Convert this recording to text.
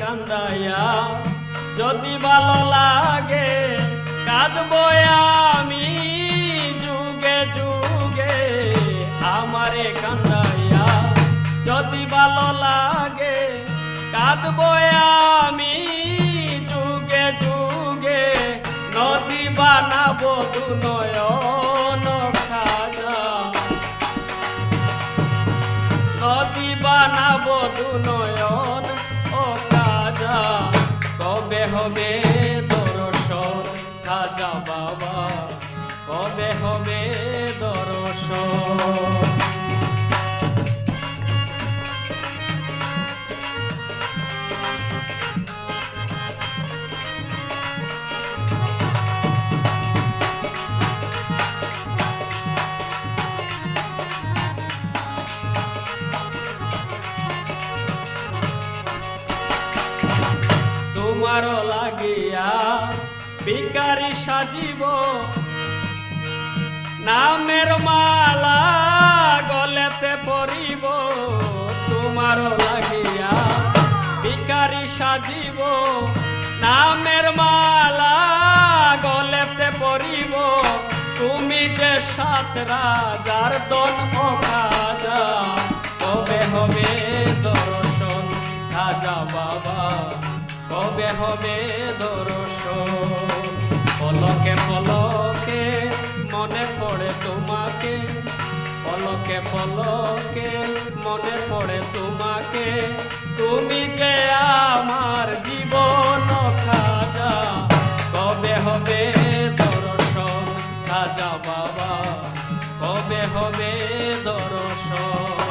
কান্দাইয়া, যদি ভালো লাগে, কাঁদবো আমি যুগে যুগে। আমারে কান্দাইয়া, যদি ভালো লাগে, কাঁদবো আমি যুগে যুগে। নদী বানাবো দু নয়ন খাজা। নদী বানাবো নয়ন হবে দর্শন খাজা বাবা কবে হবে দর্শন। লাগিয়া বিকারি সাজিব। নামের মালা গলেতে পরিব। তোমার লাগিয়া বিকারি সাজিব। নামের মালা গলেতে পরিব। তুমি যে সাত রাজার দন খাজা। কবে হবে দর্শন, খাজা বাবা। কবে হবে দর্শন। পলকে পলকে, মনে পড়ে তোমাকে। পলকে পলকে, মনে পড়ে তোমাকে। তুমি যে আমার জীবন খাজা, কবে হবে দর্শন? খাজা বাবা, কবে হবে দর্শন?